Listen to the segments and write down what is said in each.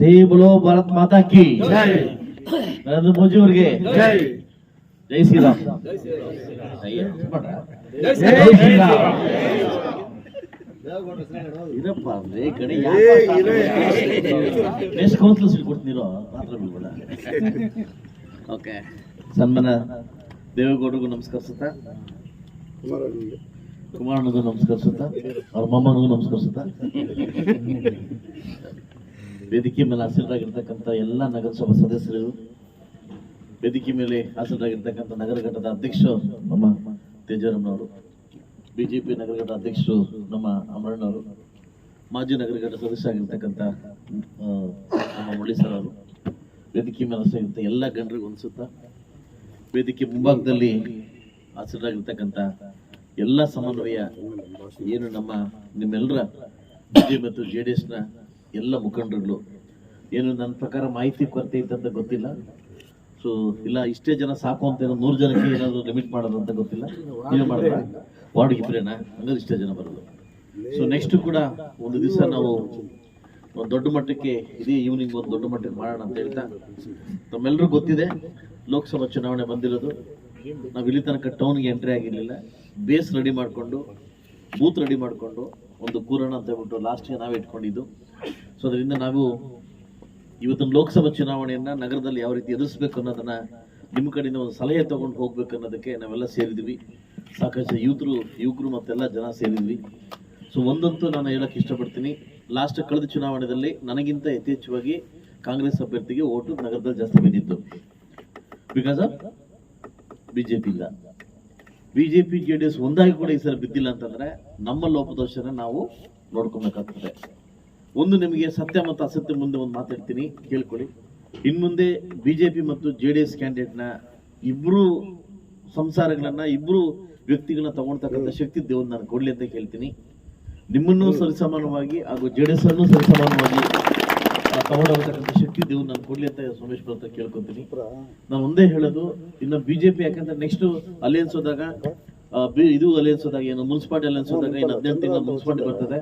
ಜೈ ಬಲೋ ಭಾರತ್ ಮಾತಾ ಕಿ ನರೇಂದ್ರ ಮೋದಿ ಅವರಿಗೆ ಜೈ ಜೈ ಶ್ರೀರಾಮ್ ಇರಪ್ಪ ರೇ ಕಡೆ ಏ, ಇರೇ. ಎಷ್ಟು ಕೌನ್ಸಿಲ್ ಸೀಟ್ ಕೊಡ್ತೀರೋ ಮಾತ್ರ ಬೀಳ್ಬೇಡ ಓಕೆ ಸನ್ಮಾನ ದೇವೇಗೌಡರಿಗೂ ನಮಸ್ಕರಿಸುತ್ತಾ ಕುಮಾರನಿಗೆ ಕುಮಾರನಿಗೂ ನಮಸ್ಕರಿಸುತ್ತಾ ಅವ್ರ ಮೊಮ್ಮನಿಗೂ ನಮಸ್ಕರಿಸುತ್ತಾ ವೇದಿಕೆ ಮೇಲೆ ಆಸರಾಗಿರ್ತಕ್ಕಂಥ ಎಲ್ಲ ನಗರಸಭಾ ಸದಸ್ಯರು, ವೇದಿಕೆ ಮೇಲೆ ಹಾಸನರಾಗಿರ್ತಕ್ಕಂಥ ನಗರ ಘಟಕದ ಅಧ್ಯಕ್ಷರು ನಮ್ಮ ತೇಜರಮ್ಮನವರು, ಬಿಜೆಪಿ ನಗರ ಘಟಕ ಅಧ್ಯಕ್ಷರು ನಮ್ಮ ಅಮರಣ್ಣವರು, ಮಾಜಿ ನಗರ ಘಟಕ ಸದಸ್ಯ ಆಗಿರ್ತಕ್ಕಂಥ ನಮ್ಮ ಮುರಳಿ ಸರ್ ಅವರು. ವೇದಿಕೆ ಮೇಲೆ ಹಾಸನಿರ್ತಕ್ಕ ಎಲ್ಲ ಗಣರಿಗೆ ಅನ್ಸುತ್ತಾ, ವೇದಿಕೆ ಮುಂಭಾಗದಲ್ಲಿ ಆಸರಾಗಿರ್ತಕ್ಕಂಥ ಎಲ್ಲ ಸಮನ್ವಯ ಏನು ನಮ್ಮ ನಿಮ್ಮೆಲ್ಲರ ಬಿಜೆಪಿ ಮತ್ತು ಜೆ ಡಿ ಎಸ್ನ ಎಲ್ಲ ಮುಖಂಡರುಗಳು. ಏನು ನನ್ನ ಪ್ರಕಾರ ಮಾಹಿತಿ ಕೊರತೆ ಅಂತ ಗೊತ್ತಿಲ್ಲ. ಸೊ ಇಲ್ಲ, ಇಷ್ಟೇ ಜನ ಸಾಕು ಅಂತ ಏನೋ ನೂರು ಜನಕ್ಕೆ ಏನಾದ್ರು ಲಿಮಿಟ್ ಮಾಡೋದು ಅಂತ ಗೊತ್ತಿಲ್ಲ. ಏನು ಮಾಡಿದ್ರ? ವಾರ್ಡ್ ಇಬ್ಬರೇನಾ ಹಂಗಾದ್ರೆ ಇಷ್ಟೇ ಜನ ಬರೋದು. ಸೊ ನೆಕ್ಸ್ಟ್ ಕೂಡ ಒಂದು ದಿವಸ ನಾವು ಒಂದು ದೊಡ್ಡ ಮಟ್ಟಕ್ಕೆ ಇದೇ ಈವ್ನಿಂಗ್ ಒಂದು ದೊಡ್ಡ ಮಟ್ಟಕ್ಕೆ ಮಾಡೋಣ ಅಂತ ಹೇಳ್ತಾ ನಮ್ಮೆಲ್ಲರೂ ಗೊತ್ತಿದೆ, ಲೋಕಸಭಾ ಚುನಾವಣೆ ಬಂದಿರೋದು. ನಾವು ಇಲ್ಲಿ ತನಕ ಟೌನ್ಗೆ ಎಂಟ್ರಿ ಆಗಿರಲಿಲ್ಲ. ಬೇಸ್ ರೆಡಿ ಮಾಡಿಕೊಂಡು ಬೂತ್ ರೆಡಿ ಮಾಡಿಕೊಂಡು ಒಂದು ಕೂರಣ ಅಂತ ಹೇಳ್ಬಿಟ್ಟು ಲಾಸ್ಟ್ ನಾವೇ ಇಟ್ಕೊಂಡಿದ್ದು. ಸೊ ಅದರಿಂದ ನಾವು ಇವತ್ತಿನ ಲೋಕಸಭಾ ಚುನಾವಣೆಯನ್ನ ನಗರದಲ್ಲಿ ಯಾವ ರೀತಿ ಎದುರಿಸಬೇಕು ಅನ್ನೋದನ್ನ ನಿಮ್ಮ ಕಡೆಯಿಂದ ಒಂದು ಸಲಹೆ ತಗೊಂಡು ಹೋಗ್ಬೇಕು ಅನ್ನೋದಕ್ಕೆ ನಾವೆಲ್ಲ ಸೇರಿದ್ವಿ. ಸಾಕಷ್ಟು ಯೂತರು ಯುವಕರು ಮತ್ತೆಲ್ಲ ಜನ ಸೇರಿದ್ವಿ. ಸೊ ಒಂದಂತೂ ನಾನು ಹೇಳಕ್ ಇಷ್ಟಪಡ್ತೀನಿ. ಲಾಸ್ಟ್ ಕಳೆದ ಚುನಾವಣೆಯಲ್ಲಿ ನನಗಿಂತ ಯಥೇಚ್ಛವಾಗಿ ಕಾಂಗ್ರೆಸ್ ಅಭ್ಯರ್ಥಿಗೆ ಓಟು ನಗರದಲ್ಲಿ ಜಾಸ್ತಿ ಬಿದ್ದಿತ್ತು ಬಿಕಾಸ್ ಆಫ್ ಬಿಜೆಪಿ ಇಲ್ಲ. ಬಿಜೆಪಿ ಜೆ ಡಿ ಎಸ್ ಒಂದಾಗಿ ಕೂಡ ಈ ಸಲ ಬಿದ್ದಿಲ್ಲ ಅಂತಂದ್ರೆ ನಮ್ಮ ಲೋಪದೋಷನ ನಾವು ನೋಡ್ಕೊಬೇಕಾಗ್ತದೆ. ಒಂದು ನಿಮಗೆ ಸತ್ಯ ಮತ್ತು ಅಸತ್ಯ ಮುಂದೆ ಒಂದು ಮಾತಾಡ್ತೀನಿ ಕೇಳ್ಕೊಳ್ಳಿ. ಇನ್ನು ಮುಂದೆ ಬಿಜೆಪಿ ಮತ್ತು ಜೆ ಡಿ ಎಸ್ ಕ್ಯಾಂಡಿಡೇಟ್ನ ಇಬ್ಬರು ಸಂಸಾರಗಳನ್ನ ಇಬ್ಬರು ವ್ಯಕ್ತಿಗಳನ್ನ ತಗೊಳ್ತಕ್ಕಂಥ ಶಕ್ತಿ ದೇವ್ರು ನಾನು ಕೊಡ್ಲಿ ಅಂತ ಕೇಳ್ತೀನಿ. ನಿಮ್ಮನ್ನು ಸರಿಸಮಾನವಾಗಿ ಹಾಗೂ ಜೆ ಡಿ ಎಸ್ ಅನ್ನು ಸರಿಸಮಾನವಾಗಿ ತಗೊಂಡೋಗ್ತಕ್ಕಂಥ ಶಕ್ತಿ ದೇವ್ರು ನಾನು ಕೊಡ್ಲಿ ಅಂತ ಸೋಮೇಶ್ ಅಂತ ಕೇಳ್ಕೊತೀನಿ. ನಾನು ಒಂದೇ ಹೇಳೋದು ಇನ್ನು ಬಿಜೆಪಿ ಯಾಕಂದ್ರೆ ನೆಕ್ಸ್ಟ್ ಅಲಯನ್ಸ್ ಹೋದಾಗ ಬಿ- ಇದು ಅಲಯನ್ಸ್ ಹೋದಾಗ ಏನು ಮುನ್ಸಿಪಾಲ್ಟಿ ಅಲಯನ್ಸ್ ಹೋದಾಗ ಏನು ಹದಿನೆಂಟು ತಿಂಗಳ ಮುನ್ಸಿಪಾಲ್ಟಿ ಬರ್ತದೆ.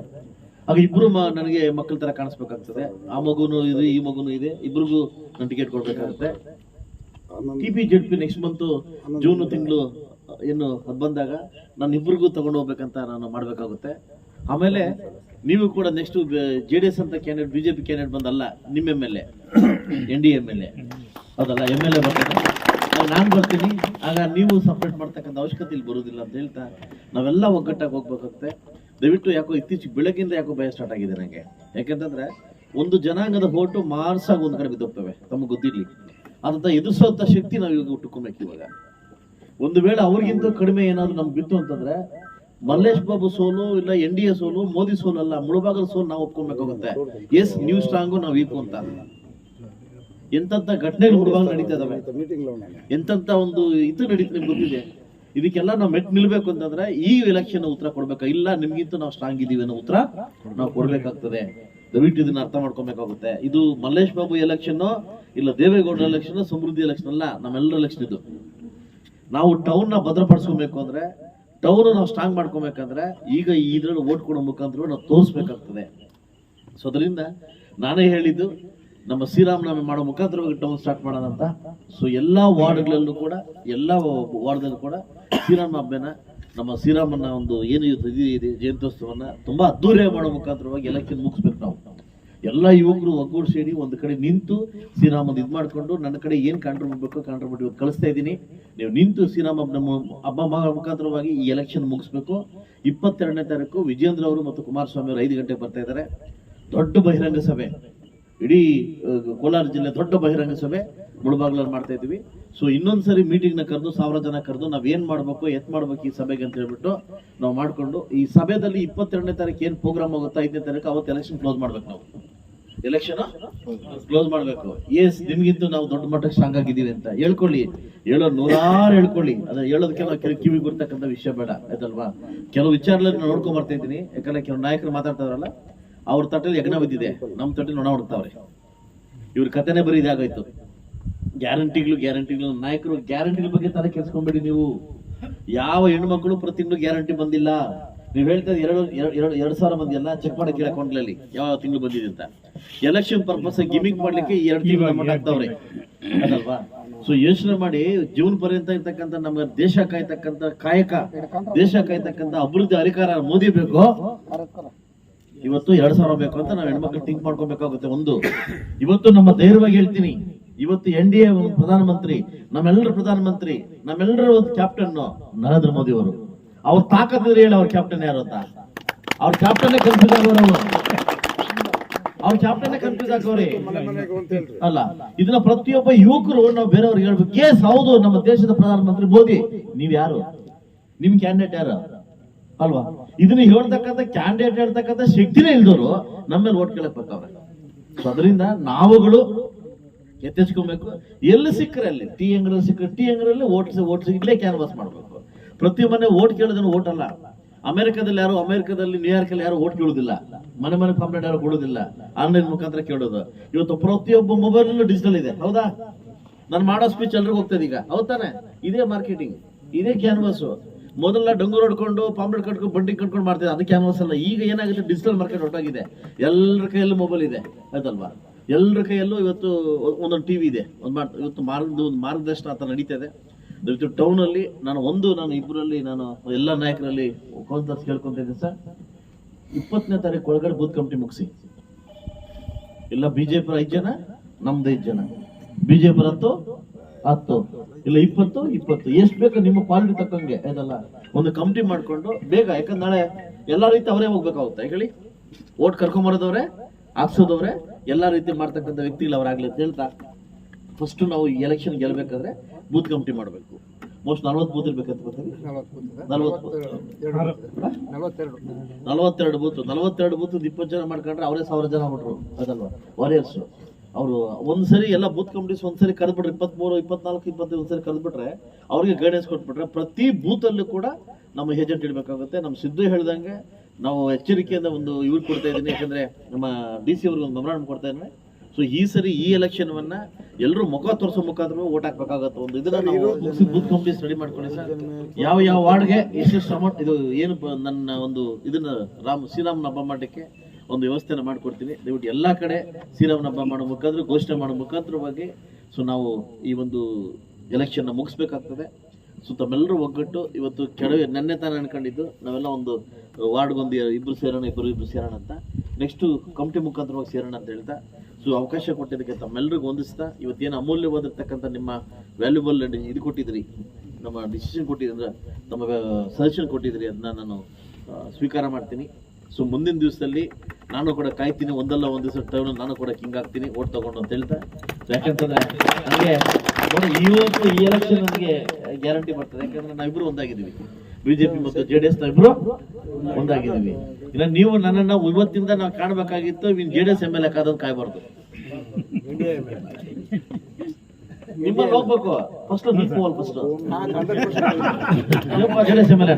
ಆಗ ಇಬ್ರು ಮ- ನನಗೆ ಮಕ್ಕಳ ತರ ಕಾಣಿಸ್ಬೇಕಾಗ್ತದೆ. ಆ ಮಗುನು ಇದೆ ಈ ಮಗುನು ಇದೆ ಇಬ್ರಿಗೂ ನಾನು ticket ಕೊಡ್ಬೇಕಾಗುತ್ತೆ. T P Z P next month June ತಿಂಗಳು ಏನು ಅದು ಬಂದಾಗ ನಾನು ಇಬ್ರಿಗೂ ತಗೊಂಡು ಹೋಗ್ಬೇಕಂತ ನಾನು ಮಾಡ್ಬೇಕಾಗುತ್ತೆ. ಆಮೇಲೆ ನೀವು ಕೂಡ ನೆಕ್ಸ್ಟ್ ಜೆ ಡಿ ಎಸ್ ಅಂತ ಕ್ಯಾಂಡಿಡೇಟ್ ಬಿಜೆಪಿ ಕ್ಯಾಂಡಿಡೇಟ್ ಬಂದಲ್ಲ ನಿಮ್ಮ M L A N D M L A ಹೌದಲ್ಲ ಎಂ ಎಲ್ ಎ ಬರ್ತಾರೆ ನಾನು ಬರ್ತೀನಿ. ಆಗ ನೀವು ಸಪ್ರೇಟ್ ಮಾಡ್ತಕ್ಕಂಥ ಅವಶ್ಯಕತೆ ಇಲ್ಲಿ ಬರೋದಿಲ್ಲ ಅಂತ ಹೇಳ್ತಾ ನಾವೆಲ್ಲ ಒಗ್ಗಟ್ಟಾಗಿ ಹೋಗ್ಬೇಕಾಗುತ್ತೆ. ದಯವಿಟ್ಟು ಯಾಕೋ ಇತ್ತೀಚೆಗೆ ಬೆಳಗ್ಗಿಂದ ಯಾಕೋ ಭಯ ಸ್ಟಾರ್ಟ್ ಆಗಿದೆ ನನಗೆ ಯಾಕೆಂತಂದ್ರೆ ಒಂದು ಜನಾಂಗದ ಹೋಟು ಮಾರ್ಸಾಗಿ ಒಂದು ಕಡೆ ಬಿದ್ದೋಗ್ತವೆ, ತಮಗೆ ಗೊತ್ತಿರ್ಲಿ. ಅದಂತ ಎದುರಿಸುವಂತ ಶಕ್ತಿ ನಾವು ಇವಾಗ ಹುಟ್ಟುಕೊಬೇಕು ಇವಾಗ. ಒಂದು ವೇಳೆ ಅವ್ರಿಗಿಂತ ಕಡಿಮೆ ಏನಾದ್ರು ನಮ್ಗೆ ಬಿತ್ತು ಅಂತಂದ್ರೆ, ಮಲ್ಲೇಶ್ ಬಾಬು ಸೋಲು ಇಲ್ಲ ಎನ್ ಡಿ ಎ ಸೋಲು, ಮೋದಿ ಸೋಲು ಅಲ್ಲ ಮುಳುಭಾಗದ ಸೋಲು ನಾವು ಒಪ್ಕೊಬೇಕಾಗುತ್ತೆ. ಎಸ್ ನ್ಯೂ ಸ್ಟ್ರಾಂಗು ನಾವು ಈಕು ಅಂತ. ಎಂತಂತ ಘಟನೆಗಳು ಹುಡುಗನ ನಡೀತಾ ಇದಾವೆ? ಎಂತಂತ ಒಂದು ಇದು ನಡೀತು ನಿಮ್ಗೆ ಗೊತ್ತಿದೆ? ಇದಕ್ಕೆಲ್ಲ ನಾವು ಮೆಟ್ ನಿಲ್ಬೇಕು ಅಂತಂದ್ರೆ ಈ ಎಲೆಕ್ಷನ್ ಉತ್ತರ ಕೊಡ್ಬೇಕಾ? ಇಲ್ಲ ನಿಮ್ಗಿಂತ ನಾವು ಸ್ಟ್ರಾಂಗ್ ಇದೀವಿ ಅನ್ನೋ ಉತ್ತರ ನಾವು ಕೊಡ್ಬೇಕಾಗ್ತದೆ. ದಯವಿಟ್ಟು ಇದನ್ನ ಅರ್ಥ ಮಾಡ್ಕೊಬೇಕಾಗುತ್ತೆ. ಇದು ಮಲ್ಲೇಶ್ ಬಾಬು ಎಲೆಕ್ಷನ್ ಇಲ್ಲ ದೇವೇಗೌಡ ಎಲೆಕ್ಷನ್ ಸಮೃದ್ಧಿ ಎಲೆಕ್ಷನ್ ಅಲ್ಲ ನಮ್ಮೆಲ್ಲರ ಎಲೆಕ್ಷನ್ ಇದು. ನಾವು ಟೌನ್ನ ಭದ್ರಪಡಿಸ್ಕೊಬೇಕು ಅಂದ್ರೆ ಟೌನ್ ನಾವು ಸ್ಟ್ರಾಂಗ್ ಮಾಡ್ಕೊಬೇಕಂದ್ರೆ ಈಗ ಇದ್ರಲ್ಲಿ ಓಟ್ ಕೊಡೋ ಮುಖಾಂತರ ನಾವು ತೋರಿಸ್ಬೇಕಾಗ್ತದೆ. ಸೊ ಅದರಿಂದ ನಾನೇ ಹೇಳಿದ್ದು ನಮ್ಮ ಶ್ರೀರಾಮನಾಮೆ ಮಾಡೋ ಮುಖಾಂತರವಾಗಿ ಟೌನ್ ಸ್ಟಾರ್ಟ್ ಮಾಡೋಣ ಅಂತ ಸೊ ಎಲ್ಲಾ ವಾರ್ಡ್ಗಳಲ್ಲೂ ಕೂಡ, ಎಲ್ಲಾ ವಾರ್ಡ್ದಲ್ಲೂ ಕೂಡ ಶ್ರೀರಾಮ ಹಬ್ಬನ ನಮ್ಮ ಶ್ರೀರಾಮನ ಒಂದು ಏನು ಇದು ಜಯಂತ್ಯೋತ್ಸವನ ತುಂಬಾ ಅದ್ದೂರಿಯಾಗಿ ಮಾಡೋ ಮುಖಾಂತರವಾಗಿ ಎಲೆಕ್ಷನ್ ಮುಗಿಸ್ಬೇಕು ನಾವು. ಎಲ್ಲ ಯುವಕರು ಒಗ್ಗೂಡು ಸೇರಿ ಒಂದು ಕಡೆ ನಿಂತು ಶ್ರೀರಾಮನ ಇದು ಮಾಡ್ಕೊಂಡು ನನ್ನ ಕಡೆ ಏನು ಕಾಂಟ್ರಿಬ್ಯೂಟ್ ಬೇಕೋ ಕಾಂಟ್ರಿಬ್ಯೂಟ್ ಇವತ್ತು ಕಳಿಸ್ತಾ ಇದ್ದೀನಿ ನೀವು ನಿಂತು ಶ್ರೀರಾಮ ಹಬ್ಬ ಮು- ಹಬ್ಬ ಮುಖಾಂತರವಾಗಿ ಈ ಎಲೆಕ್ಷನ್ ಮುಗಿಸ್ಬೇಕು. ಇಪ್ಪತ್ತೆರಡನೇ ತಾರೀಕು ವಿಜೇಂದ್ರ ಅವರು ಮತ್ತು ಕುಮಾರಸ್ವಾಮಿ ಅವರು ಐದು ಗಂಟೆಗೆ ಬರ್ತಾ ಇದ್ದಾರೆ ದೊಡ್ಡ ಬಹಿರಂಗ ಸಭೆ. ಇಡೀ ಕೋಲಾರ ಜಿಲ್ಲೆ ದೊಡ್ಡ ಬಹಿರಂಗ ಸಭೆ ಮುಳಬಾಗ್ಲಲ್ಲಿ ಮಾಡ್ತಾ ಇದ್ವಿ ಸೊ ಇನ್ನೊಂದ್ಸರಿ ಮೀಟಿಂಗ್ನ ಕರೆದು, ಸಾವಿರ ಜನ ಕರೆದು ನಾವ್ ಏನ್ ಮಾಡ್ಬೇಕು, ಎತ್ ಮಾಡ್ಬೇಕು ಈ ಸಭೆಗೆ ಅಂತ ಹೇಳ್ಬಿಟ್ಟು ನಾವು ಮಾಡ್ಕೊಂಡು, ಈ ಸಭೆಯಲ್ಲಿ ಇಪ್ಪತ್ತೆರಡನೇ ತಾರೀಕು ಏನ್ ಪ್ರೋಗ್ರಾಮ್ ಆಗುತ್ತಾ ಐದನೇ ತಾರೀಕು ಅವತ್ತು ಎಲೆಕ್ಷನ್ ಕ್ಲೋಸ್ ಮಾಡ್ಬೇಕು ನಾವು. ಎಲೆಕ್ಷನ್ ಕ್ಲೋಸ್ ಮಾಡ್ಬೇಕು. ಎಸ್ ನಿಮ್ಗಿಂತ ನಾವು ದೊಡ್ಡ ಮಟ್ಟಕ್ಕೆ ಸ್ಟ್ರಾಂಗ್ ಆಗಿದ್ದೀವಿ ಅಂತ. ಹೇಳ್ಕೊಳ್ಳಿ. ಹೇಳೋ ನೂರಾರು ಹೇಳ್ಕೊಳ್ಳಿ. ಅದ ಹೇಳೋದಕ್ಕೆ ನಾವು ಕಿವಿ ಕೊಡ್ತಕ್ಕಂಥ ವಿಷಯ ಬೇಡ, ಆಯ್ತಲ್ವಾ? ಕೆಲವು ವಿಚಾರಗಳನ್ನ ನೋಡ್ಕೊಂಡ್ ಬರ್ತಾ ಇದ್ದೀನಿ. ಯಾಕಂದ್ರೆ ಕೆಲವು ನಾಯಕರು ಮಾತಾಡ್ತಾರಲ್ಲ ಅವ್ರ ತಟ್ಟಲ್ಲಿ ಯಜ್ಞ ಬಿದ್ದಿದೆ. ನಮ್ಮ ತಟ್ಟಲ್ಲಿ ನೊಣ ಹೊಡ್ತಾವ್ರೆ. ಇವ್ರ ಕಥೆನೇ ಬರೀ ಇದಾಗೋಯ್ತು ಗ್ಯಾರಂಟಿಗಳು ಗ್ಯಾರಂಟಿಗಳು. ನಾಯಕರು ಗ್ಯಾರಂಟಿಗಳ ಬಗ್ಗೆ ತಲೆ ಕೆಲ್ಸ್ಕೊಂಡ್ಬಿಡಿ ನೀವು. ಯಾವ ಹೆಣ್ಮಕ್ಳು ಪ್ರತಿ ತಿಂಗಳು ಗ್ಯಾರಂಟಿ ಬಂದಿಲ್ಲ. ನೀವು ಹೇಳ್ತಾ ಎರಡು ಎರಡು ಎರಡು ಸಾವಿರ ಮಂದಿ ಎಲ್ಲ ಚೆಕ್ ಮಾಡಕ್ಕೆ ಅಕೌಂಟ್ಲಲ್ಲಿ ಯಾವ ತಿಂಗಳು ಬಂದಿದೆ ಅಂತ. ಎಲೆಕ್ಷನ್ ಪರ್ಪಸ್ ಗಿಮಿಂಗ್ ಮಾಡ್ಲಿಕ್ಕೆ ಎರಡು ತಿಂಗಳು ಅಮೌಂಟ್ ಅದಲ್ವಾ? ಸೊ ಯೋಚನೆ ಮಾಡಿ ಜೀವನ ಪರ್ಯಂತ ಇರ್ತಕ್ಕಂಥ ನಮ್ಮ ದೇಶ ಕಾಯ್ತಕ್ಕಂಥ ಕಾಯಕ ದೇಶ ಕಾಯ್ತಕ್ಕಂಥ ಅಭಿವೃದ್ಧಿ ಅಧಿಕಾರ ಮೋದಿ ಬೇಕು? ಇವತ್ತು ಎರಡ್ ಸಾವಿರ ಬೇಕು ಅಂತ ನಾವು ಹೆಣ್ಮಕ್ಳು ಥಿಂಕ್ ಮಾಡ್ಕೊಬೇಕಾಗುತ್ತೆ. ಒಂದು, ಇವತ್ತು ನಮ್ಮ ಧೈರ್ಯವಾಗಿ ಹೇಳ್ತೀನಿ. ಇವತ್ತು ಎನ್ ಡಿ ಎ ಪ್ರಧಾನಮಂತ್ರಿ, ನಮ್ಮೆಲ್ಲರ ಪ್ರಧಾನಮಂತ್ರಿ, ನಮ್ಮೆಲ್ಲರ ಒಂದು ಕ್ಯಾಪ್ಟನ್ ನರೇಂದ್ರ ಮೋದಿ ಅವರು. ಅವ್ರ ತಾಕತ್ತಿದ್ರೆ ಹೇಳಿ ಅವ್ರ ಕ್ಯಾಪ್ಟನ್ ಯಾರು ಅಂತ. ಅವ್ರ ಕ್ಯಾಪ್ಟನ್ ಕನ್ಫ್ಯೂಸ್ ಆಗೋರು ಅವರು. ಅವ್ರ ಕ್ಯಾಪ್ಟನ್ ಕನ್ಫ್ಯೂಸ್ ಆಗೋರಿ. ಅಲ್ಲ ಇದನ್ನ ಪ್ರತಿಯೊಬ್ಬ ಯುವಕರು ನಾವು ಬೇರೆಯವ್ರಿಗೆ ಹೇಳ್ಬೇಕು. ಕೇಸ್ ಹೌದು, ನಮ್ಮ ದೇಶದ ಪ್ರಧಾನಮಂತ್ರಿ ಮೋದಿ. ನೀವ್ ಯಾರು? ನಿಮ್ ಕ್ಯಾಂಡಿಡೇಟ್ ಯಾರು? ಅಲ್ವಾ? ಇದನ್ನ ಹೇಳ್ತಕ್ಕಂಥ ಕ್ಯಾಂಡಿಡೇಟ್ ಹೇಳ್ತಕ್ಕಂಥ ಶಕ್ತಿನೇ ಇಲ್ದವರು ನಮ್ಮೇಲೆ ಓಟ್ ಕೇಳಕ್ಬೇಕಾವ್ರೆ ಸೊ ಅದರಿಂದ ನಾವುಗಳು ಎತ್ತೆಚ್ಕೊಬೇಕು. ಎಲ್ಲಿ ಸಿಕ್ಕರೆ ಅಲ್ಲಿ? ಟೀ ಅಂಗಡಿಯಲ್ಲಿ ಸಿಕ್ಕರೆ ಟೀ ಅಂಗಡಿಯಲ್ಲಿ ಓಟ್ ಓಟ್ ಇಲ್ಲೇ ಕ್ಯಾನ್ವಾಸ್ ಮಾಡಬೇಕು. ಪ್ರತಿ ಮನೆ ಓಟ್ ಕೇಳೋದನ್ನ ಓಟ್ ಅಲ್ಲ. ಅಮೆರಿಕದಲ್ಲಿ ಯಾರು, ಅಮೆರಿಕದಲ್ಲಿ ನ್ಯೂಯಾರ್ಕ್ ಅಲ್ಲಿ ಯಾರು ಓಟ್ ಕೇಳುದಿಲ್ಲ? ಮನೆ ಮನೆ ಕಂಪ್ಲೇಂಟ್ ಯಾರು ಕೊಡುದಿಲ್ಲ? ಆನ್ಲೈನ್ ಮುಖಾಂತರ ಕೇಳೋದು. ಇವತ್ತು ಪ್ರತಿಯೊಬ್ಬ ಮೊಬೈಲ್ ಡಿಜಿಟಲ್ ಇದೆ. ಹೌದಾ? ನಾನು ಮಾಡೋ ಸ್ಪೀಚ್ ಎಲ್ರಿಗೂ ಹೋಗ್ತದೆ ಈಗ. ಹೌದಾನೆ ಇದೇ ಮಾರ್ಕೆಟಿಂಗ್ ಇದೇ ಕ್ಯಾನ್ವಾಸ್ ಮೊದಲ ಡಂಗೂರ್ ಹೊಡ್ಕೊಂಡು ಪಾಂಪ್ಲೆಟ್ ಕಟ್ಕೊಂಡು, ಬಂಡಿ ಕಟ್ಕೊಂಡು ಮಾಡ್ತಿದ್ದೆ. ಅದಕ್ಕೆ ಕ್ಯಾನ್ವಾಸ್ ಅಲ್ಲ ಈಗ ಏನಾಗುತ್ತೆ? ಡಿಜಿಟಲ್ ಮಾರ್ಕೆಟ್ ಹೊರಟಾಗಿದೆ ಎಲ್ಲರ ಕೈಯಲ್ಲೂ ಮೊಬೈಲ್ ಇದೆ. ಆಯ್ತಲ್ವಾ? ಎಲ್ಲರ ಕೈಯಲ್ಲೂ ಇವತ್ತು ಒಂದೊಂದು ಟಿವಿ ಇದೆ. ಒಂದು ಮಾಡ್, ಇವತ್ತು ಮಾರ್ಗದ ಒಂದು ಮಾರ್ಗದರ್ಶನ ಆತ ನಡೀತಾ ಇದೆ. ಟೌನ್ ಅಲ್ಲಿ ನಾನು ಒಂದು, ನಾನು ಇಬ್ಬರಲ್ಲಿ ನಾನು ಎಲ್ಲ ನಾಯಕರಲ್ಲಿ ಕೌನ್ಸಿಲರ್ಸ್ ಕೇಳ್ಕೊಂತ ಇದ್ದೀನಿ ಸರ್. ಇಪ್ಪತ್ತನೇ ತಾರೀಕು ಒಳಗಡೆ ಬೂತ್ ಕಮಿಟಿ ಮುಗಿಸಿ. ಇಲ್ಲ ಬಿಜೆಪಿ ಐದು ಜನ, ನಮ್ದು ಐದು ಜನ. ಬಿಜೆಪಿ ಹತ್ತು ಹತ್ತು ಇಲ್ಲ ಇಪ್ಪತ್ತು ಇಪ್ಪತ್ತು. ಎಷ್ಟು ಬೇಕು ನಿಮ್ಮ ಕ್ವಾಲಿಟಿ ತಕ್ಕಂಗೆ ಅದಲ್ಲ ಒಂದು ಕಮಿಟಿ ಮಾಡ್ಕೊಂಡು ಬೇಗ ಯಾಕಂದ್ರೆ ನಾಳೆ ಎಲ್ಲಾ ರೀತಿ ಅವರೇ ಹೋಗ್ಬೇಕಾಗುತ್ತೆ. ಹೇಳಿ? ಓಟ್ ಕರ್ಕೊಂಬರೋದವ್ರೆ ಹಾಕ್ಸೋದವ್ರೆ ಎಲ್ಲಾ ರೀತಿ ಮಾಡ್ತಕ್ಕಂಥ ವ್ಯಕ್ತಿಗಳು ಅವರಾಗ್ಲಿ ಅಂತ ಹೇಳ್ತಾ ಫಸ್ಟ್ ನಾವು ಎಲೆಕ್ಷನ್ ಗೆಲ್ಲಬೇಕಾದ್ರೆ ಬೂತ್ ಕಮಿಟಿ ಮಾಡಬೇಕು. ಮೋಸ್ಟ್ ನಲ್ವತ್ತು ಬೂತ್ ಇರ್ಬೇಕಂತ ಗೊತ್ತಿಲ್ಲ? ನಲ್ವತ್ತೆರಡು. ಬೂತ್ ನಲ್ವತ್ತೆರಡು ಬೂತ್ ಇಪ್ಪತ್ತು ಜನ ಮಾಡ್ಕೊಂಡ್ರೆ ಅವರೇ ಸಾವಿರ ಜನ ಬಿಟ್ರು. ಅದಲ್ವಾ? ವಾರಿಯರ್ಸ್ ಅವರು ಒಂದ್ಸರಿ ಎಲ್ಲ ಬೂತ್ ಕಮಿಟೀಸ್ ಒಂದ್ಸರಿ ಕರೆದ್ಬಿಟ್ರೆ ಇಪ್ಪತ್ಮೂರು ಇಪ್ಪತ್ನಾಲ್ಕು ಇಪ್ಪತ್ತೈದು ಒಂದ್ಸರಿ ಕರೆದ್ಬಿಟ್ರೆ ಅವ್ರಿಗೆ ಗೈಡೆನ್ಸ್ ಕೊಟ್ಬಿಟ್ರೆ ಪ್ರತಿ ಬೂತಲ್ಲೂ ಅಲ್ಲೂ ಕೂಡ ನಮ್ಮ ಏಜೆಂಟ್ ಇಡಬೇಕಾಗುತ್ತೆ. ನಮ್ಮ ಸಿದ್ದು ಹೇಳ್ದಂಗೆ ನಾವು ಎಚ್ಚರಿಕೆಯಿಂದ ಒಂದು ಇವ್ರು ಕೊಡ್ತಾ ಇದ್ದೀನಿ. ಯಾಕಂದ್ರೆ ನಮ್ಮ ಡಿ ಸಿ ಅವ್ರಿಗೆ ಒಂದು ಮೆಮರಾಂಡ್ ಕೊಡ್ತಾ ಇದ್ದೀನಿ. ಸೊ ಈ ಸರಿ ಈ ಎಲೆಕ್ಷನ್ ವನ್ನ ಎಲ್ಲರೂ ಮುಖ ತೋರಿಸೋ ಮುಖಾಂತರ ಓಟ್ ಹಾಕ್ಬೇಕಾಗತ್ತೆ. ಒಂದು ಇದನ್ನ ನಾವು ಬೂತ್ ಕಮಿಟೀಸ್ ರೆಡಿ ಮಾಡ್ಕೊಳ್ಳಿ ಸರ್. ಯಾವ ಯಾವ ವಾರ್ಡ್ಗೆ ಎಷ್ಟೆಷ್ಟು ಅಮೌಂಟ್ ಇದು ಏನು ನನ್ನ ಒಂದು ಇದನ್ನ ರಾಮ್ ಶ್ರೀರಾಮನ ಹಬ್ಬ ಮಾಡಲಿಕ್ಕೆ ಒಂದು ವ್ಯವಸ್ಥೆನ ಮಾಡ್ಕೊಡ್ತೀನಿ ದಯವಿಟ್ಟು ಎಲ್ಲ ಕಡೆ ಶ್ರೀರಾಮನ ಹಬ್ಬ ಮಾಡೋ ಮುಖಾಂತರ, ಘೋಷಣೆ ಮಾಡೋ ಮುಖಾಂತರವಾಗಿ ಸೊ ನಾವು ಈ ಒಂದು ಎಲೆಕ್ಷನ್ನ ಮುಗಿಸ್ಬೇಕಾಗ್ತದೆ. ಸೊ ತಮ್ಮೆಲ್ಲರೂ ಒಗ್ಗಟ್ಟು ಇವತ್ತು ಕೆಡವೆ ನೆನ್ನೆ ತಾನೇ ಅನ್ಕೊಂಡಿದ್ದು. ನಾವೆಲ್ಲ ಒಂದು ವಾರ್ಡ್ಗೊಂದು ಇಬ್ಬರು ಸೇರೋಣ ಇಬ್ಬರು ಇಬ್ಬರು ಸೇರೋಣ ಅಂತ. ನೆಕ್ಸ್ಟ್ ಕಮಿಟಿ ಮುಖಾಂತರವಾಗಿ ಸೇರೋಣ ಅಂತ ಹೇಳ್ತಾ. ಸೊ ಅವಕಾಶ ಕೊಟ್ಟಿದ್ದಕ್ಕೆ ತಮ್ಮೆಲ್ಲರಿಗೂ ಹೊಂದಿಸ್ತಾ ಇವತ್ತೇನು ಅಮೂಲ್ಯವಾದಿರ್ತಕ್ಕಂಥ ನಿಮ್ಮ ವ್ಯಾಲ್ಯೂಬಲ್ ಇದು ಕೊಟ್ಟಿದ್ರಿ. ನಮ್ಮ ಡಿಸಿಷನ್ ಕೊಟ್ಟಿದ್ರಿ ನಮ್ಮ ಸಜೆಷನ್ ಕೊಟ್ಟಿದ್ರಿ. ಅದನ್ನ ನಾನು ಸ್ವೀಕಾರ ಮಾಡ್ತೀನಿ. ಸೊ ಮುಂದಿನ ದಿವಸದಲ್ಲಿ ನಾನು ಕೂಡ ಕಾಯ್ತೀನಿ ಒಂದಲ್ಲ ಒಂದು ದಿವಸ ಟೈಮ್ ನಾನು ಕೂಡ ಕಿಂಗ್ ಆಗ್ತೀನಿ ಓಟ್ ತಗೊಂಡು ಅಂತ ಹೇಳ್ತಾ. ಯಾಕಂತಂದ್ರೆ ನನಗೆ ನೋಡಿ, ಇವತ್ತು ಈ ಎಲೆಕ್ಷನ್ ನನಗೆ ಗ್ಯಾರಂಟಿ ಬರ್ತದೆ. ಯಾಕಂದ್ರೆ ನಾವಿಬ್ರು ಒಂದಾಗಿದ್ದೀವಿ. ಬಿಜೆಪಿ ಮತ್ತು ಜೆ ಡಿ ಎಸ್ ನಾವಿಬ್ರು ಒಂದಾಗಿದ್ದೀವಿ. ಇನ್ನ ನೀವು ನನ್ನನ್ನ ಇವತ್ತಿಂದ ನಾವು ಕಾಣಬೇಕಾಗಿತ್ತು ಇನ್ J D S M L A ಕಾದದ್ದು ಕಾಯ್ಬಾರ್ದು. ನಿಮ್ಮಲ್ಲಿ ಹೋಗ್ಬೇಕು. ಫಸ್ಟ್ ನೀವು ಹೋಗಲ್ first J D S M L A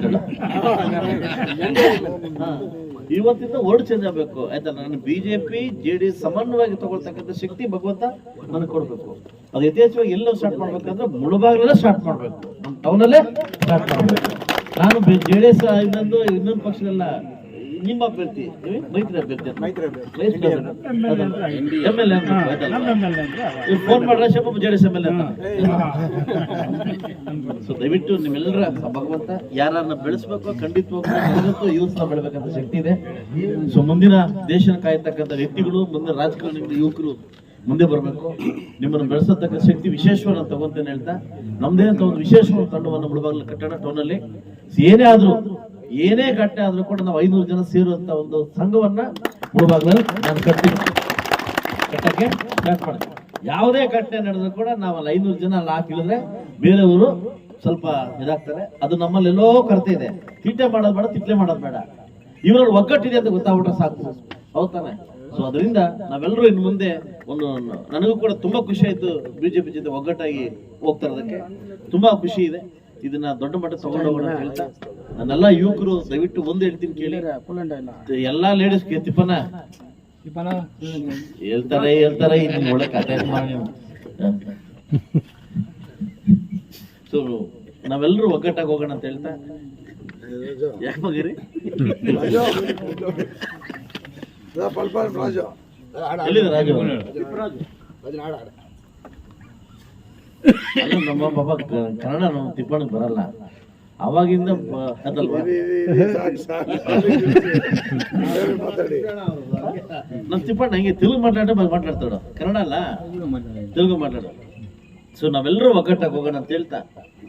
ಇವತ್ತಿಂದ ವರ್ಡ್ ಚೇಂಜ್ ಆಗ್ಬೇಕು. ಆಯ್ತಾ? ನಾನು ಬಿಜೆಪಿ ಜೆ ಡಿ ಸಮನ್ವಯವಾಗಿ ತಗೊಳ್ತಕ್ಕಂಥ ಶಕ್ತಿ ಭಗವಂತ ನನಗೆ ಕೊಡಬೇಕು. ಅದು ಯಥೇಚ್ಛವಾಗಿ ಎಲ್ಲೋ ಸ್ಟಾರ್ಟ್ ಮಾಡ್ಬೇಕಂದ್ರೆ ಮುಳುಬಾಗ್ಲಲ್ಲೇ ಸ್ಟಾರ್ಟ್ ಮಾಡಬೇಕು. ನಮ್ಮ ಟೌನಲ್ಲೇ ಸ್ಟಾರ್ಟ್ ಮಾಡಬೇಕು. ನಾನು ಜೆ ಡಿ ಎಸ್ ಇನ್ನೊಂದು ಇನ್ನೊಂದು ಪಕ್ಷದಲ್ಲ. ನಿಮ್ಮ ಅಭ್ಯರ್ಥಿ? ಮೈತ್ರಿ ಅಭ್ಯರ್ಥಿ. ಎಂ ಎಲ್ ಎ ಫೋನ್ ಮಾಡ್ರ Shivappa J D S M L A ಅಂತ. ಸೊ ದಯವಿಟ್ಟು ನಿಮ್ಮೆಲ್ಲರ ಭಗವಂತ ಯಾರನ್ನ ಬೆಳೆಸ್ಬೇಕು ಖಂಡಿತವಾಗ್ಲೂ ಯೂಸ್ ಬೆಳಬೇಕಂತ ಶಕ್ತಿ ಇದೆ. ಸೊ ಮುಂದಿನ ದೇಶನ ಕಾಯತಕ್ಕಂಥ ವ್ಯಕ್ತಿಗಳು ಮುಂದಿನ ರಾಜಕಾರಣಿ ಯುವಕರು ಮುಂದೆ ಬರಬೇಕು. ನಿಮ್ಮನ್ನು ಬೆಳೆಸತಕ್ಕ ಶಕ್ತಿ ವಿಶೇಷವನ್ನು ತಗೊಂತೇನೆ ಹೇಳ್ತಾ ನಮ್ದೇ ಅಂತ ಒಂದು ವಿಶೇಷವಾದ ತಂಡವನ್ನು ಮುಳಬಾಗಿಲು ಕಟ್ಟಡ ಟೌನಲ್ಲಿ. ಏನೇ ಆದ್ರೂ, ಏನೇ ಘಟನೆ ಆದ್ರೂ ಕೂಡ ನಾವು ಐನೂರು ಜನ ಸೇರುವಂತ ಒಂದು ಸಂಘವನ್ನ ಮುಳಬಾಗಿಲಲ್ಲಿ ನಾನು ಕಟ್ಟಿ ಕಟ್ಟಕ್ಕೆ ಯಾವುದೇ ಘಟನೆ ನಡೆದ್ರು ಕೂಡ ನಾವು ಅಲ್ಲಿ ಐನೂರು ಜನ ಅಲ್ಲಿ ಹಾಕಿದ್ರೆ ಬೇರೆಯವರು ಸ್ವಲ್ಪ ಇದಾಗ್ತಾರೆ ಅದು ನಮ್ಮಲ್ಲೆಲ್ಲೋ ಕೊರತೆ ಇದೆ. ತಿಟ್ಟೆ ಮಾಡೋದು ಬೇಡ, ತಿಟ್ಲೆ ಮಾಡೋದು ಬೇಡ. ಇವರಲ್ಲಿ ಒಗ್ಗಟ್ಟಿದೆ ಅಂತ ಗೊತ್ತಾಗ್ಬಿಟ್ರೆ ಸಾಕು. ಹೌದಾನೆ ಸೊ ಅದರಿಂದ ನಾವೆಲ್ಲರೂ ಇನ್ನು ಮುಂದೆ ಒಂದು ನನಗೂ ಕೂಡ ತುಂಬಾ ಖುಷಿ ಆಯ್ತು ಬಿಜೆಪಿ ಜೊತೆ ಒಗ್ಗಟ್ಟಾಗಿ ಹೋಗ್ತಾ ಇರೋದಕ್ಕೆ. ತುಂಬಾ ಖುಷಿ ಇದೆ. ಇದನ್ನ ದೊಡ್ಡ ಮಟ್ಟ ತಗೊಂಡು ಹೋಗೋಣ ಅಂತ ಹೇಳ್ತಾ ನನ್ನೆಲ್ಲ ಯುವಕರು ದಯವಿಟ್ಟು ಒಂದು ಹೇಳ್ತೀನಿ ಕೇಳಿ. ಎಲ್ಲಾ ಲೇಡೀಸ್ ತಿಪ್ಪನ ಹೇಳ್ತಾರೆ ಹೇಳ್ತಾರೆ ಮಾಡಿ. ಸೊ ನಾವೆಲ್ಲರೂ ಒಗ್ಗಟ್ಟಾಗಿ ಹೋಗೋಣ ಅಂತ ಹೇಳ್ತಾ. ಯಾಕೆ ಮಗಿರಿ? ರಾಜು. ಎಲ್ಲಿದೆ ರಾಜು? ರಾಜು. ನಮ್ಮ ಪಾಪ ಕನ್ನಡ ನಮ್ಮ ತಿಪ್ಪಣಿಗೆ ಬರಲ್ಲ. ಅವಾಗಿಂದ ಅದಲ್ವಾ ನಮ್ಮ ತಿಪ್ಪಣ್ಣ ಹಂಗೆ ತೆಲುಗು ಮಾತಾಡೋ ಮಾತಾಡ್ತಾಡ ಕನ್ನಡ ಅಲ್ಲ? ತೆಲುಗು ಮಾತಾಡೋ ಸೊ ನಾವೆಲ್ಲರೂ ಒಗ್ಗಟ್ಟಾಗಿ ಹೋಗೋಣ ಅಂತ ಹೇಳ್ತಾ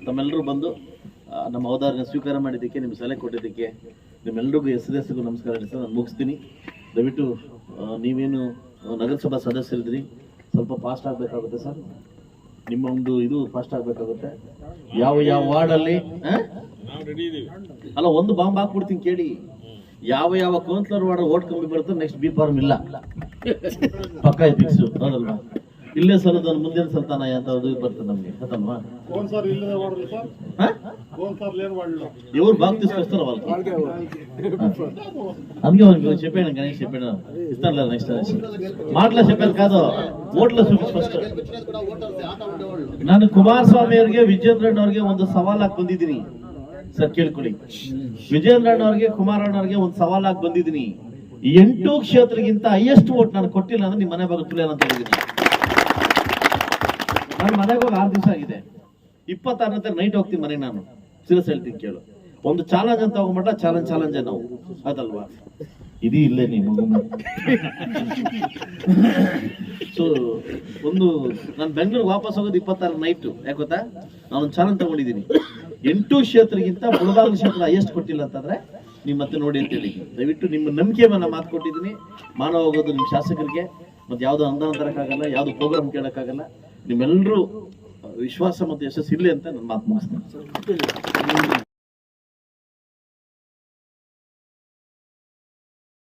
ತಮ್ಮೆಲ್ಲರೂ ಬಂದು ನಮ್ಮ ಅವಧಾರನ ಸ್ವೀಕಾರ ಮಾಡಿದ್ದಕ್ಕೆ ನಿಮ್ಮ ಸಲಹೆ ಕೊಟ್ಟಿದ್ದಕ್ಕೆ ನಿಮ್ಮೆಲ್ಲರಿಗೂ ಹೆಸರು ಎಸ್ಗೂ ನಮಸ್ಕಾರ ಹೇಳಿ ಸರ್ ನಾನು ಮುಗಿಸ್ತೀನಿ. ದಯವಿಟ್ಟು ನೀವೇನು ನಗರಸಭಾ ಸದಸ್ಯರಿದ್ರಿ. ಸ್ವಲ್ಪ ಫಾಸ್ಟ್ ಆಗಬೇಕಾಗುತ್ತೆ ಸರ್ ನಿಮ್ಮ ಒಂದು ಇದು ಫಸ್ಟ್ ಆಗಬೇಕಾಗುತ್ತೆ. ಯಾವ ಯಾವ ವಾರ್ಡಲ್ಲಿ ಆ? ಅಲ್ಲ ಒಂದು ಬಾಂಬ್ ಹಾಕ್ಬಿಡ್ತೀನಿ ಕೇಳಿ. ಯಾವ ಯಾವ ಕೌನ್ಸಿಲರ್ ವಾರ್ಡ್ ಓಟ್ ಕಮ್ಮಿ ಬರುತ್ತೆ ನೆಕ್ಸ್ಟ್ ಬಿ ಫಾರ್ಮ್ ಇಲ್ಲ. ಪಕ್ಕ ಫಿಕ್ಸ್ ಹೌದಲ್ವಾ ಇಲ್ಲೇ ಸಲದ ಮುಂದಿನ ಸಲ್ತಾನ ಅಂತ ಅದು ಬರ್ತದೆ ನಮ್ಗೆ ಗೊತ್ತಲ್ವಾ ಹಾ? ಇವ್ರು ಬಾಗ್ తీసుకొస్తారు వాళ్ళకి వాళ్ళకే అందుకే వాళ్ళకి చెప్పాను గణేష్ చెప్పాను ఇస్తాను నెక్స్ట్ మాటలో చెప్పాను కాదు ఓట్లో చూపించి ಫಸ್ಟ್ ನಾನು ಕುಮಾರಸ್ವಾಮಿ ಅವರಿಗೆ ವಿಜೇಂದ್ರ ಅವ್ರಿಗೆ ಒಂದು ಸವಾಲಾಗಿ ಬಂದಿದ್ದೀನಿ ಸರ್ ಕೇಳ್ಕೊಳ್ಳಿ ವಿಜೇಂದ್ರ ಅವ್ರಿಗೆ ಕುಮಾರಣ್ಣ ಅವ್ರಿಗೆ ಒಂದು ಸವಾಲಾಗಿ ಬಂದಿದ್ದೀನಿ ಎಂಟು ಕ್ಷೇತ್ರಗಿಂತ ಹೈಯೆಸ್ಟ್ ವೋಟ್ ನಾನು ಕೊಟ್ಟಿಲ್ಲ ಅಂದ್ರೆ ನಿಮ್ಮ ಮನೆ ಬಾಗಿಲು ತುಳಿಯಲ್ಲ ಅಂತ ಹೇಳಿದ್ದೀನಿ ನನ್ನ ಮನೆಗೆ ಹೋಗಿ ಆರು ದಿವಸ ಆಗಿದೆ. ಇಪ್ಪತ್ತಾರನೇ ನೈಟ್ ಹೋಗ್ತೀನಿ ಮನೆಗೆ ನಾನು. ಸೀರಿಯಸ್ ಹೇಳ್ತೀನಿ ಕೇಳು. ಒಂದು ಚಾಲೆಂಜ್ ಅಂತ ಹೋಗ್ಬಿಟ್ಟ ಚಾಲೆಂಜ್ ಚಾಲೆಂಜ್ ನಾವು. ಅದಲ್ವಾ? ಇದು ಇಲ್ಲೇ ನೀ ಮಗು ಸೊ ಒಂದು ನಾನು ಬೆಂಗಳೂರಿಗೆ ವಾಪಸ್ ಹೋಗೋದು ಇಪ್ಪತ್ತಾರು ನೈಟ್ ಯಾಕೆ ಗೊತ್ತಾ? ನಾನೊಂದು ಚಾಲೆಂಜ್ ತಗೊಂಡಿದ್ದೀನಿ. ಎಂಟು ಕ್ಷೇತ್ರಗಿಂತ ಮುಳಬಾಗಿಲು ಕ್ಷೇತ್ರ ಹೈಯೆಸ್ಟ್ ಕೊಟ್ಟಿಲ್ಲ ಅಂತಂದ್ರೆ ನೀವು ಮತ್ತೆ ನೋಡಿ ಅಂತ ಹೇಳಿ. ದಯವಿಟ್ಟು ನಿಮ್ಮ ನಂಬಿಕೆ ಮೇಲೆ ಮಾತು ಕೊಟ್ಟಿದ್ದೀನಿ. ಮಾನವ ಹೋಗೋದು ನಿಮ್ಮ ಶಾಸಕರಿಗೆ. ಮತ್ತೆ ಯಾವುದೋ ಅನುದಾನ ತರಕ್ಕಾಗಲ್ಲ ಯಾವುದು ಪ್ರೋಗ್ರಾಮ್ ಕೇಳಕ್ಕಾಗಲ್ಲ. ನಿಮ್ಮೆಲ್ಲರೂ ವಿಶ್ವಾಸ ಮತ್ತು ಯಶಸ್ಸು ಇರಲಿ ಅಂತ ನನ್ನ ಮಾತು ಮುಗಿಸ್ತೇನೆ.